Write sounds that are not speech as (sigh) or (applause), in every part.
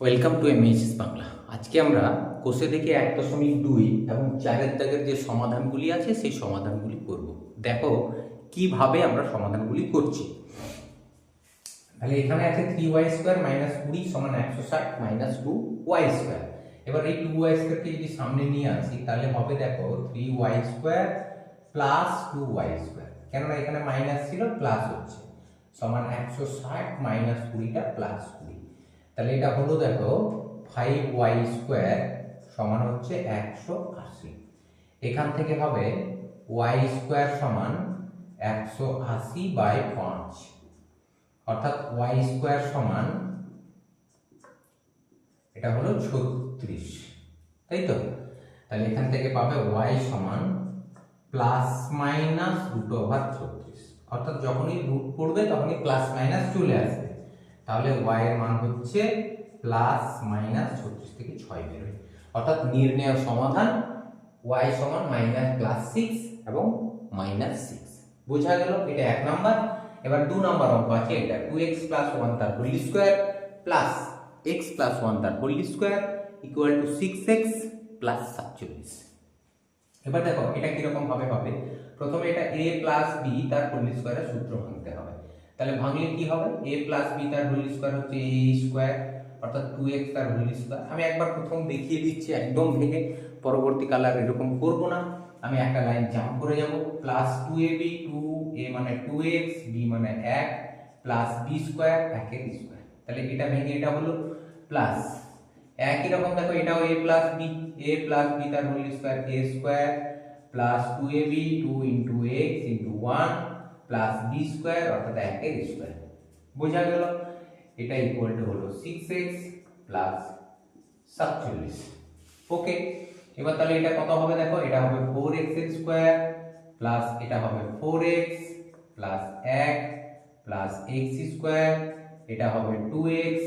Welcome to M MHS Bangla আজকে আমরা কোষে থেকে এক দশমিক দুই এবং চারের দাগের যে সমাধানগুলি আছে, সেই সমাধানগুলি করব। দেখো, কীভাবে আমরা সমাধানগুলি করছি। তাহলে এখানে আছে থ্রি ওয়াই স্কোয়ার মাইনাস কুড়ি সমান একশো ষাট মাইনাস টু ওয়াই স্কোয়ার এবার এই টু ওয়াই স্কোয়ারকে যদি সামনে নিয়ে আসি, তাহলে হবে দেখো three y square plus two y square কেননা এখানে মাইনাস ছিল প্লাস হচ্ছে। সমান একশো ষাট মাইনাস কুড়িটা প্লাস কুড়ি। তাহলে এটা হলো দেখো ফাইভ ওয়াই স্কোয়ার সমান হচ্ছে একশো আশি। এখান থেকে হবে ওয়াই স্কোয়ার সমান একশো আশি বাই পাঁচ। অর্থাৎ ওয়াই স্কোয়ার সমান, এটা হলো ছত্রিশ। তাই তো? তাহলে এখান থেকে পাবে ওয়াই সমান প্লাস মাইনাস রুট ওভার ছত্রিশ। অর্থাৎ যখনই রুট পড়বে তখনই প্লাস মাইনাস চলে আসবে। তাহলে ওয়াই এর মান হচ্ছে প্লাস মাইনাস ছত্রিশ থেকে ছয় বেরোয় অর্থাৎ নির্ণয় সমাধান ওয়াই সমান মাইনাস প্লাস সিক্স এবং মাইনাস সিক্স বোঝা গেল এটা এক নাম্বার। এবার দু নাম্বার অঙ্ক আছে, এটা টু এক্স প্লাস ওয়ান তার whole square plus x plus one তার whole square equal to six x plus সাতচল্লিশ। এবার দেখো, এটা কীরকম ভাবে হবে। প্রথমে এটা এ প্লাস বি তার হোল স্কোয়ারের সূত্র ভাঙতে হবে। তাহলে ভাঙলে কি হবে? এ প্লাস বি তার হোল স্কোয়ার হচ্ছে এ স্কোয়ার অর্থাৎ টু এক্স তার হোল স্কোয়ার আমি একবার প্রথম দেখিয়ে দিচ্ছি, একদম ভেঙে। পরবর্তীকালে আর এরকম করব না। আমি একটা লাইন জাম্প করে যাব। Plus two a b two a মানে টু এক্স বি মানে এক প্লাস বি স্কোয়ার একের স্কোয়ার তাহলে এটা ভেঙে এটা হলো প্লাস একই রকম দেখো, এটাও a plus b a plus b তার whole square a square plus two a b two into x into one plus b square অর্থাৎ একের স্কোয়ার বোঝা গেল? এটা ইকুয়াল টু হলো সিক্স এক্স প্লাস সাতচল্লিশ। ওকে এবার তাহলে এটা কত হবে দেখো? এটা হবে ফোর এক্সের স্কোয়ার প্লাস এটা হবে ফোর এক্স প্লাস এক প্লাস এক্স স্কোয়ার এটা হবে টু এক্স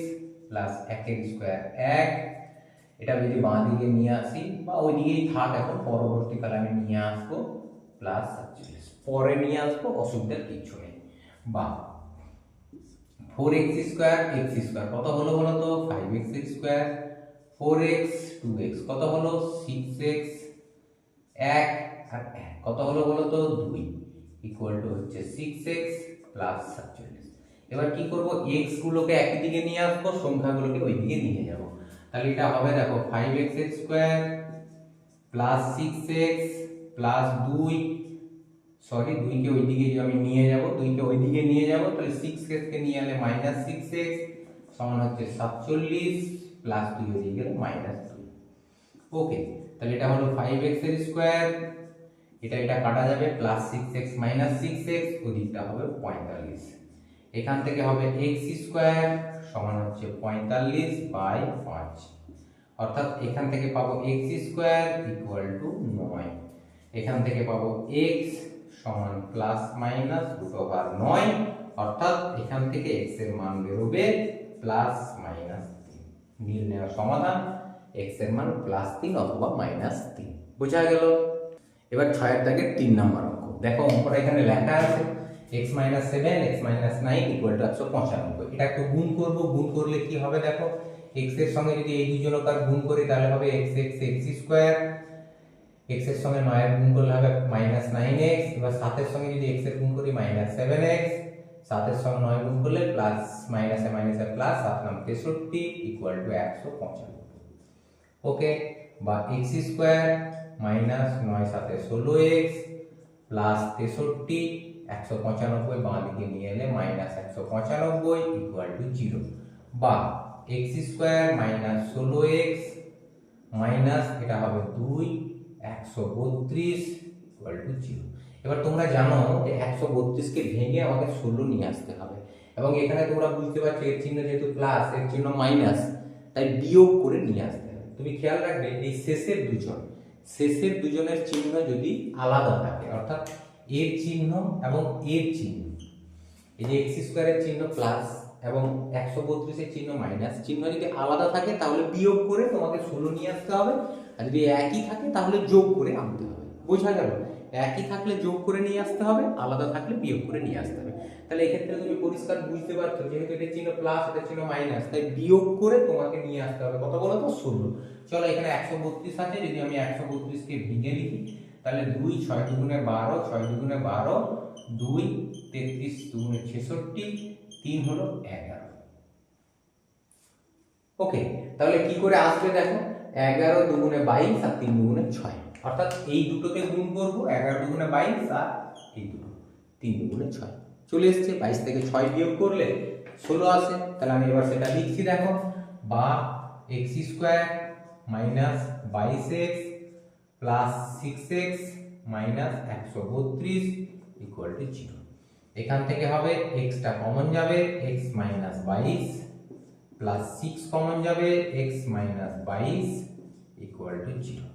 প্লাস একের স্কোয়ার এক। এটা যদি বাঁ দিকে নিয়ে আসি, বা ওই দিকেই থাক এখন পরবর্তীকালে আমি নিয়ে আসব প্লাস সাতচল্লিশ। পরে নিয়ে আসব অসুবিধার কিছু নেই। বা four x square x square কত হলো বলো তো five x square four x two x কত হলো? সিক্স এক্স এক আর এক, কত হলো বলো তো দুই ইকুয়াল টু হচ্ছে সিক্স এক্স প্লাস সাতচল্লিশ। এবার কি করব? এক্স গুলোকে একই দিকে নিয়ে আসব, সংখ্যাগুলোকে ওই দিকে নিয়ে যাব। তাহলে এটা হবে দেখো five x square plus six x plus দুই সরি দুইকে ওই দিকে যে আমি নিয়ে যাব দুইকে ওই দিকে নিয়ে যাব, তাহলে সিক্স এক্সকে নিয়ে এলে মাইনাস সিক্স এক্স সমান হচ্ছে সাতচল্লিশ প্লাস দুই দিকে গেলে মাইনাস দুই। ওকে তাহলে এটা হলো ফাইভ এক্সের স্কোয়ার এটা এটা কাটা যাবে plus six x minus six x ওদিকটা হবে পঁয়তাল্লিশ। এখান থেকে হবে এক্স স্কোয়ার সমান হচ্ছে পঁয়তাল্লিশ বাই পাঁচ। অর্থাৎ এখান থেকে পাবো এক্স স্কোয়ার ইকুয়াল টু নয়। এখান থেকে পাবো এক্স সমান প্লাস মাইনাস রুট ওভার নয়, অর্থাৎ এখান থেকে এক্সের মান বেরোবে প্লাস মাইনাস তিন। নেওয়ার সমাধান এক্সের মান প্লাস তিন অথবা মাইনাস তিন। বোঝা গেল? এবার ছয়ের দাগের তিন নম্বর অঙ্ক। দেখো, অঙ্কটা এখানে লেখা আছে x minus seven x minus nine equal to একশো পঁচানব্বই। এটা একটু গুণ করব, গুণ করলে কি হবে দেখো? এক্সের সঙ্গে যদি এই দুজনকার গুণ করি, তাহলে হবে এক্স এক্স এক্স স্কোয়ার এক্সের সঙ্গে নয়ের গুণ করলে হবে মাইনাস নাইন এক্স এবার সাতের সঙ্গে যদি এক্সের গুণ করি মাইনাস সেভেন এক্স সাতের সঙ্গে নয় গুণ করলে প্লাস মাইনাসে মাইনাসে প্লাস সাত নাম তেষট্টি ইকুয়াল টু একশো পঁচানব্বই। ওকে বা এক্স স্কোয়ার মাইনাস নয় সাথে ষোলো এক্স প্লাস তেষট্টি একশো পঁচানব্বই বাঁ দিকে নিয়ে এলে মাইনাস একশো পঁচানব্বই ইকুয়াল টু জিরো বা এক্স স্কোয়ার মাইনাস ষোলো এক্স মাইনাস এটা হবে দুই একশো বত্রিশ এবার তোমরা জানো যে একশো বত্রিশকে ভেঙে আমাকে ষোলো নিয়ে আসতে হবে। এবং এখানে তোমরা বুঝতে পারছ এর চিহ্ন যেহেতু প্লাস এর চিহ্ন মাইনাস তাই বিয়োগ করে নিয়ে আসতে হবে। তুমি খেয়াল রাখবে এই শেষের দুজন, শেষের দুজনের চিহ্ন যদি আলাদা থাকে, অর্থাৎ এর চিহ্ন এবং এর চিহ্ন, এই যে এক্স স্কোয়ারের চিহ্ন প্লাস এবং একশো বত্রিশের চিহ্ন মাইনাস চিহ্ন যদি আলাদা থাকে, তাহলে বিয়োগ করে তোমাকে ষোলো নিয়ে আসতে হবে। আর যদি একই থাকে, তাহলে যোগ করে আনতে হবে। বোঝা গেল? একই থাকলে যোগ করে নিয়ে আসতে হবে, আলাদা থাকলে বিয়োগ করে নিয়ে আসতে হবে। তাহলে এক্ষেত্রে তুমি পরিষ্কার বুঝতে পারছ, যেহেতু এটা চিহ্ন প্লাস এটা চিহ্ন মাইনাস তাই বিয়োগ করে তোমাকে নিয়ে আসতে হবে। কত বলো তো ষোলো। চলো, এখানে একশো বত্রিশ আছে। যদি আমি একশো বত্রিশকে ভেঙে লিখি, তাহলে দুই ছয় দুগুণে বারো, ছয় দুগুণে বারো, দুই তেত্রিশ দুগুণে ছেষট্টি তিন হলো এগারো। ওকে, তাহলে কি করে আসবে দেখো? এগারো দুগুণে বাইশ আর তিন দুগুণে ছয়। অর্থাৎ এই দুটোকে গুণ করব, এগারো দুগুণে বাইশ আর এই দুটো তিন দুগুণে ছয়। চলে এসছে, বাইশ থেকে ছয় বিয়োগ করলে ষোলো আসে। তাহলে আমি এবার সেটা লিখছি দেখো। বা এক্স স্কোয়ার মাইনাস বাইশ x plus six x minus একশো বত্রিশ ইকুয়াল টু জিরো। এখান থেকে হবে এক্সটা কমন যাবে এক্স মাইনাস বাইশ প্লাস সিক্স কমন যাবে এক্স মাইনাস বাইশ ইকুয়াল টু জিরো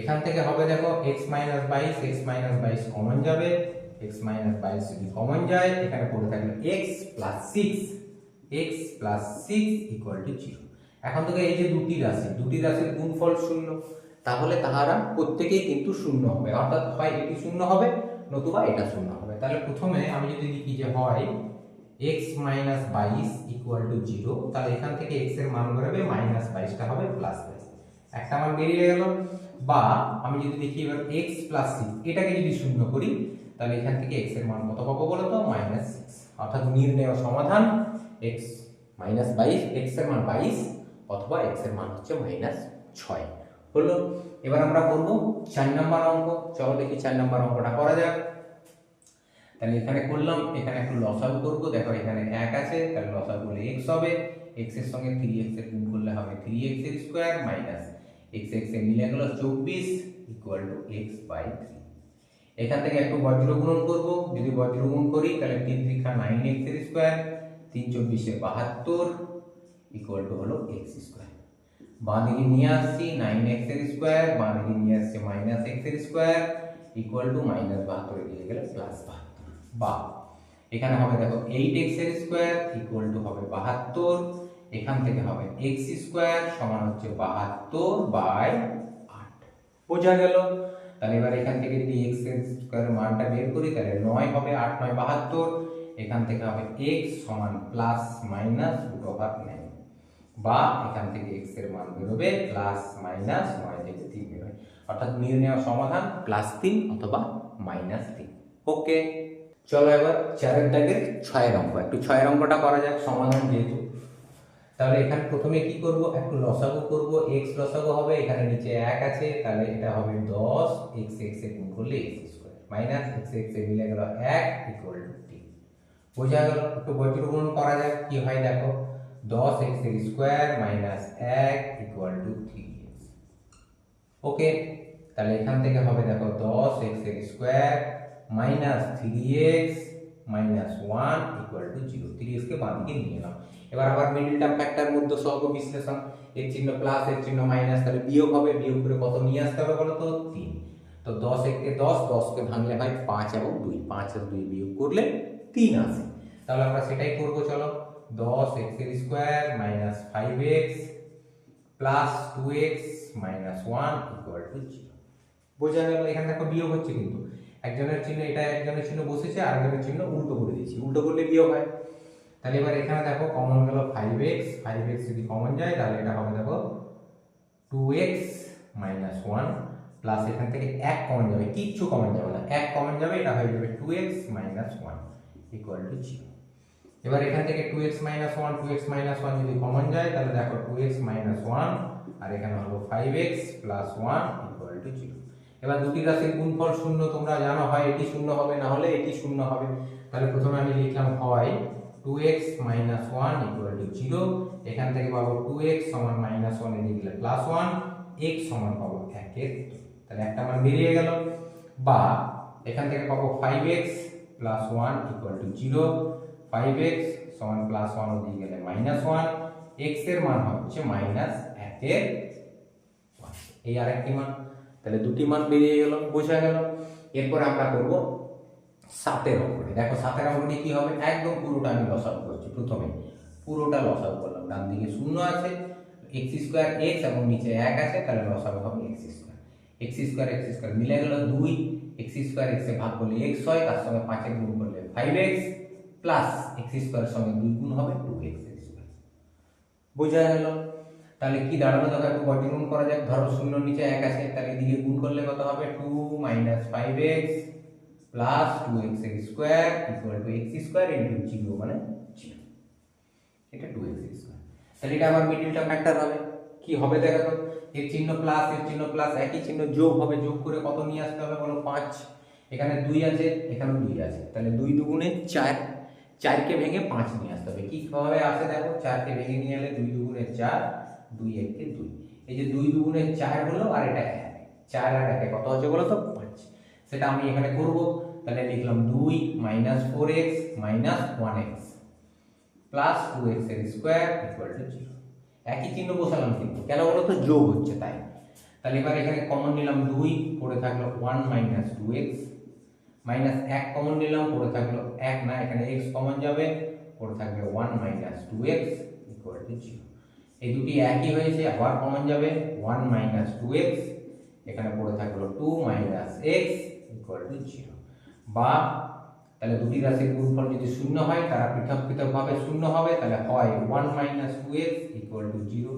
এখান থেকে হবে দেখো এক্স মাইনাস বাইশ এক্স মাইনাস বাইশ কমন যাবে এক্স মাইনাস বাইশ যদি কমন যায়, এখানে পড়ে থাকবে x plus six x plus six equal to zero এখন থেকে এই যে দুটি রাশি, দুটি রাশির গুণফল শূন্য, তাহলে তাহারা প্রত্যেকেই কিন্তু শূন্য হবে, অর্থাৎ হয় এটি শূন্য হবে, নতুবা এটা শূন্য হবে। তাহলে প্রথমে আমি যদি লিখি যে হয় এক্স মাইনাস বাইশ ইকুয়াল টু জিরো তাহলে এখান থেকে এক্সের মান বেরোবে মাইনাস বাইশটা হবে প্লাস বাইশ। একটা মান বেরিয়ে গেল। বা আমি যদি দেখি এবার এক্স প্লাস সিক্স এটাকে যদি শূন্য করি, তাহলে এখান থেকে এক্সের মান কত পাবো বলো তো মাইনাস সিক্স অর্থাৎ নির্ণয় সমাধান এক্স মাইনাস বাইশ এক্সের মান বাইশ, অথবা এক্সের মান হচ্ছে মাইনাস ছয়। হলো, এবার আমরা করব চার নম্বর অঙ্ক। চলো দেখি চার নম্বর অঙ্কটা করা যাক। তাহলে এখানে করলাম, এখানে একটু লসাগু করব। দেখো এখানে এক আছে, তাহলে লসাগু করলে এক্স হবে। এক্সের সঙ্গে থ্রি এক্সের গুণ করলে হবে থ্রি এক্সের স্কোয়ার মাইনাস এক্স এক্সের মিলে গেল চব্বিশ equal to x by three এখান থেকে একটু বজ্র গুণন করব। যদি বজ্র গুণ করি, তাহলে তিন ত্রিখা নাইন এক্সের স্কোয়ার তিন চব্বিশে বাহাত্তর ইকুয়াল টু হলো এক্স স্কোয়ার বাঁ দিকে নিয়ে আসছি নাইন এক্সের স্কোয়ার বাঁ দিকে নিয়ে আসছে মাইনাস এক্সের স্কোয়ার ইকুয়াল টু মাইনাস বাহাত্তর দিয়ে গেলে বা। এখানে হবে দেখো এইট এক্সের স্কোয়ার ইকুয়াল টু হবে বাহাত্তর, এখান থেকে হবে এক্স স্কোয়ার সমান হচ্ছে বাহাত্তর বাই আট। বোঝা গেল? তাহলে এবার এখান থেকে যদি এক্সের স্কোয়ার মানটা বের করি, তাহলে নয় হবে আট, নয় বাহাত্তর, এখান থেকে হবে এক্স সমান plus minus root over nine বা এখান থেকে এক্সের মান বেরোবে প্লাস মাইনাস নয় থেকে তিন বেরোবে অর্থাৎ নির্ণয় সমাধান প্লাস তিন অথবা মাইনাস তিন। ওকে চলো এবার চারের দাগের ছয়ের অঙ্ক একটু ছয়ের অঙ্কটা করা যাক, সমাধান যেহেতু। তাহলে এখানে প্রথমে কি করব? একটু লসাগু করব এক্স লসাগু হবে, এখানে নিচে এক আছে, তাহলে এটা হবে দশ এক্স এক্স এ গুণ করলে x square minus x x এ মিলে গেল এক ইকুয়াল টু তিন বোঝা গেল, একটু বজ্রগুণ করা যাক, কি হয় দেখো, দশ এক্সের স্কোয়ার মাইনাস এক ইকুয়াল টু থ্রি ওকে তাহলে এখান থেকে হবে দেখো দশ এক্সের square minus three x minus one equal to zero three এক্সকে বাঁ দিকে নিয়ে এলাম এবার আবার মিডিল টার্ম ফ্যাক্টর মধ্যে সহগ বিশ্লেষণ। এর চিহ্ন প্লাস এর চিহ্ন মাইনাস তাহলে বিয়োগ হবে। বিয়োগ করে কত নিয়ে আসতে হবে বলো তো তিন। তো দশ একে দশ, দশকে ভাঙলে হয় পাঁচ এবং দুই। পাঁচ আর দুই বিয়োগ করলে তিন আসে। তাহলে আমরা সেটাই করব, চলো। দশ এক্সের square minus five x plus two x minus one equal to zero বোঝা গেল? এখানে দেখো বিয়োগ হচ্ছে কিন্তু। একজনের চিহ্ন এটা একজনের চিহ্ন বসেছে আর একজনের চিহ্ন উল্টো করে দিয়েছি। উল্টো করলে বিয়োগ হয়। তাহলে এবার এখানে দেখো কমন গেল ফাইভ এক্স ফাইভ এক্স যদি কমন যায়, তাহলে এটা হবে দেখো two x minus one plus এখান থেকে এক কমন যাবে। কিচ্ছু কমন যাবে না। এক কমন যাবে, এটা হয়ে যাবে two x minus one equal to zero এবার এখান থেকে two x minus one two x minus one যদি কমন যায়, তাহলে দেখো টু এক্স মাইনাস ওয়ান আর এখানে হলো five x plus one equal to zero এবার দুটি রাশির গুণফল শূন্য তোমরা জানো, হয় এটি শূন্য হবে, না হলে এটি শূন্য হবে। তাহলে প্রথমে আমি লিখলাম হয় two x minus one equal to zero এখান থেকে পাবো টু এক্স সমান মাইনাস ওয়ান এদিকে গেলে প্লাস ওয়ান এক্স সমান পাবো একের দুই। তাহলে একটা মান বেরিয়ে গেল। বা এখান থেকে পাবো five x plus one equal to zero five x সমান প্লাস ওয়ান ওদিকে গেলে মাইনাস ওয়ান এক্সের মান হচ্ছে মাইনাস একের। এই আরেকটি মান। তাহলে দুটি মান বেরিয়ে গেল, বোঝা গেল। এরপর আমরা করব সাতের অঙ্কটি। দেখো সাতের অঙ্কটি কি হবে? একদম পুরোটা আমি লস লসাগু করছি প্রথমে। পুরোটা লস লসাগু করলাম। ডান দিকে শূন্য আছে এক্স স্কোয়ার এক্স এবং নিচে এক আছে, তাহলে লস লসাগু হবে x square x square x square মিলে গেল দুই। এক্স স্কোয়ার এক্সে ভাগ করলে এক্স হয়, তার সঙ্গে পাঁচের গুণ করলে ফাইভ এক্স প্লাস এক্স স্কোয়ারের সঙ্গে দুই গুণ হবে টু এক্স স্কোয়ার বোঝা গেল? তাহলে কি দাঁড়ানো দেখো একটু বর্গীকরণ করা যাক? ধরো শূন্য নিচে এক আছে, তাহলে এদিকে গুণ করলে কত হবে? Two minus five x plus two x x square equal to x square into zero মানে জিরো এটা টু এক্স স্কোয়ার তাহলে এটা আবার মিডিল টার্ম ফ্যাক্টর হবে। কি হবে দেখো এর চিহ্ন প্লাস এর চিহ্ন প্লাস একই চিহ্ন যোগ হবে। যোগ করে কত নিয়ে আসতে হবে বলো? পাঁচ। এখানে দুই আছে, এখানেও দুই আছে। তাহলে দুই দুগুণে চার। চারকে ভেঙে পাঁচ নিয়ে আসতে হবে। কীভাবে আসে দেখো, চারকে ভেঙে নিয়ে এলে দুই দুগুণে চার দুই এককে দুই। এই যে দুই দুগুণে চার হলো আর এটা এক। চার আর একে কত হচ্ছে বলো তো? পাঁচ। সেটা আমি এখানে করব। তাহলে লিখলাম দুই minus four x minus one x plus two এক্সের স্কোয়ার ইকুয়াল টু জিরো একই চিহ্ন বসালাম কিন্তু। কেন বলো তো? যোগ হচ্ছে তাই। তাহলে এবার এখানে কমন নিলাম দুই, পড়ে থাকল one minus two x minus এক কমন নিলাম, পড়ে থাকল এক। না, এখানে এক্স কমন যাবে, পড়ে থাকবে one minus two x equal to zero এই দুটি একই হয়েছে, আবার কমন যাবে। ওয়ান মাইনাস টু এক্স এখানে পড়ে থাকল two minus x equal to zero বা তাহলে দুটি রাশির গুণফল যদি শূন্য হয়, তারা পৃথক পৃথকভাবে শূন্য হবে, তাহলে হয় one minus two x equal to zero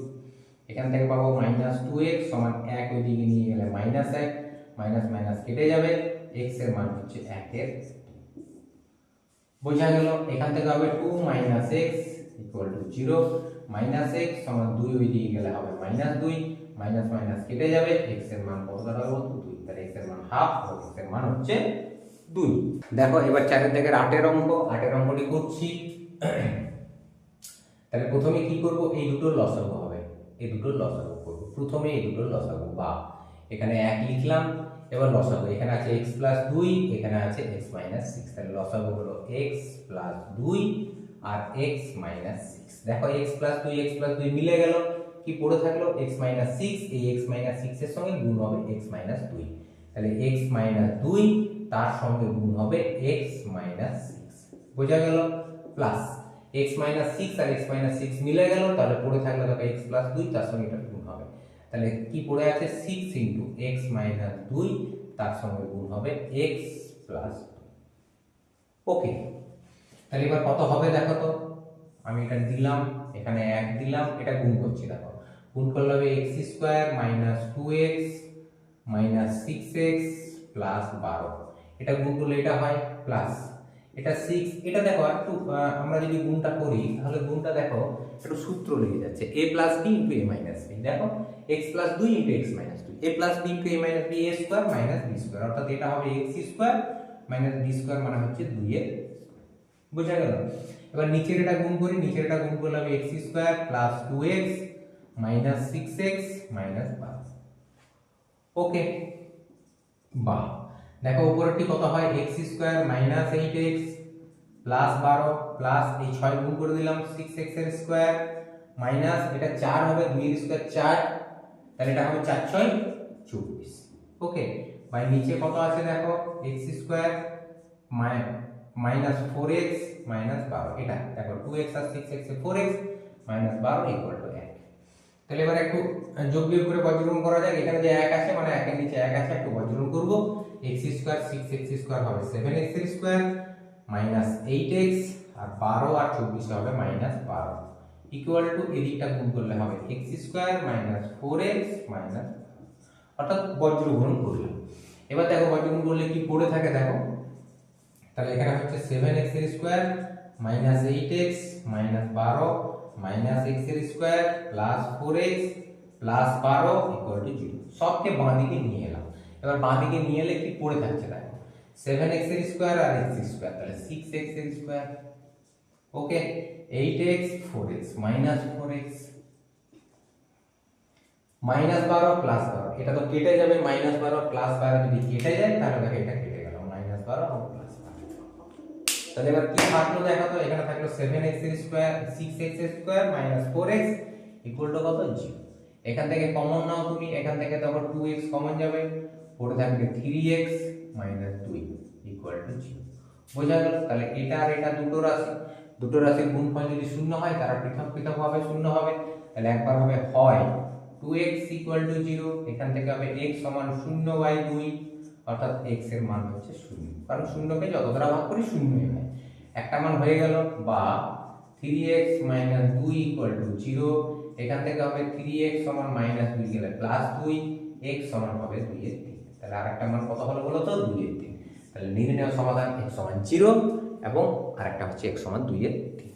এখান থেকে পাবো মাইনাস টু এক্স সমান এক ওই দিকে নিয়ে গেলে মাইনাস এক মাইনাস মাইনাস কেটে যাবে। এক্সের মান হচ্ছে একের বোঝা গেল, এখান থেকে হবে two minus x equal to zero minus x সমান দুই ওই দিকে গেলে হবে মাইনাস দুই মাইনাস মাইনাস কেটে যাবে এক্সের মান কত দাঁড়াবো দুই? তাহলে এক্সের মান হাফ ও এক্সের মান হচ্ছে দুই। দেখো, এবার চারের থেকে আটের অঙ্ক, আটের অঙ্কটি করছি। (clears throat) তাহলে প্রথমে কি করব? এই দুটোর লসাগু হবে। এই দুটোর লসাগু করব। প্রথমে এই দুটোর লসাগু, বা এখানে এক লিখলাম, এবার লসাগু। এখানে আছে এক্স প্লাস দুই, এখানে আছে এক্স মাইনাস সিক্স তাহলে লসাগু হলো এক্স প্লাস দুই আর এক্স মাইনাস সিক্স দেখো এক্স প্লাস দুই এক্স প্লাস দুই মিলে গেল। কি পড়ে থাকল? এক্স মাইনাস সিক্স এই এক্স মাইনাস সিক্সের সঙ্গে গুণ হবে এক্স মাইনাস দুই। তাহলে এক্স মাইনাস দুই, তার সঙ্গে গুণ হবে এক্স মাইনাস সিক্স বোঝা গেল? প্লাস এক্স মাইনাস সিক্স আর এক্স মাইনাস সিক্স মিলে গেল। তাহলে পড়ে থাকল দেখো এক্স প্লাস দুই, তার সঙ্গে এটা গুণ হবে। তাহলে কি পড়ে আছে? সিক্স ইন্টু এক্স মাইনাস দুই, তার সঙ্গে গুণ হবে এক্স প্লাস ওকে তাহলে এবার কত হবে দেখো তো? আমি এটা দিলাম, এখানে এক দিলাম, এটা গুণ করছি দেখো। গুণ করলে হবে x square minus two x minus six x plus বারো। এটা গুণ করলে এটা হয় প্লাস এটা সিক্স এটা দেখো একটু আমরা যদি গুণটা করি, তাহলে গুণটা দেখো, একটু সূত্র লেগে যাচ্ছে। A plus b into a minus b দেখো? এক্স প্লাস দুই ইন্টু এক্স মাইনাস দুই a plus b into a minus b a square minus b square অর্থাৎ এটা হবে x square minus b square মানে হচ্ছে দুই এর বোঝা গেল? এবার নিচের এটা গুণ করি নিচের এটা গুণ করলে হবে x square plus two x minus six x minus বারো ওকে বাহ। দেখো, উপরেরটি কত হয়? X square minus eight x plus বারো প্লাস এই ছয় গুণ করে দিলাম সিক্স এক্সের স্কোয়ার মাইনাস এটা চার হবে, দুই এর স্কোয়ার চার, তাহলে এটা হবে চার ছয় চব্বিশ। ওকে বাই নিচে কত আছে দেখো? X square minus four x minus বারো এটা দেখো টু এক্স আর six x four x minus বারো ইকুয়াল টু এক। তাহলে এবার একটু যোগ বিয়োগ করে বজ্রগুণ করা যাক। এখানে যে এক আছে মানে একের নিচে এক আছে, একটু বজ্রগুণ করব। X square six x square হবে seven x square minus eight x আর বারো আর চব্বিশে হবে মাইনাস বারো ইকুয়াল টু এদিকটা গুণ করলে হবে x square minus four x minus অর্থাৎ বজ্রগুণ করলাম। এবার দেখো বজ্রগুণ করলে কি পড়ে থাকে দেখো। তাহলে এখানে হচ্ছে সেভেন এক্সের square minus eight x minus বারো মাইনাস এক্সের square plus four x plus বারো ইকুয়াল সবকে বাঁ দিকে নিয়ে এলাম। এবার বাঁ দিকে নিয়ে এলে কি পড়ে থাকছে দেখো। সেভেন এক্সের স্কোয়ার আর এক্স স্কোয়ার তাহলে সিক্স এক্সের square okay eight x four x minus four x minus বারো প্লাস বারো এটা তো কেটে যাবে মাইনাস বারো প্লাস বারো যদি কেটে যায়, তাহলে এটা কেটে গেল। মাইনাস বারো তাহলে এবার কি থাকল দেখো তো, এখানে থাকল সেভেন এক্সের স্কোয়ার সিক্স এক্সের square minus four x equal to কত? জিরো এখান থেকে কমন নাও তুমি, এখান থেকে দেখো টু এক্স কমন যাবে পড়ে থাকবে থ্রি এক্স মাইনাস দুই ইকুয়াল টু জিরো বোঝা গেল? তাহলে এটা আর এটা দুটো রাশি, দুটো রাশির গুণফল যদি শূন্য হয়, তারা পৃথক পৃথক ভাবে শূন্য হবে। তাহলে একবার হবে হয় two x equal to zero এখান থেকে হবে এক্স সমান শূন্য বাই দুই অর্থাৎ এক্সের মান হচ্ছে শূন্য। কারণ শূন্যকে যত দ্বারা ভাগ করি শূন্যই হয় একটা মান হয়ে গেল বা থ্রি এক্স মাইনাস দুই ইকুয়াল টু জিরো এখান থেকে হবে থ্রি এক্স সমান মাইনাস দুই গেলে প্লাস দুই এক্স সমান হবে দুই এর তিন। তাহলে আরেকটা মান কত হলো বলো তো? দুই এর তিন। তাহলে নির্ণয় সমাধান এক্স সমান জিরো এবং আরেকটা হচ্ছে এক্স সমান দুই এর তিন।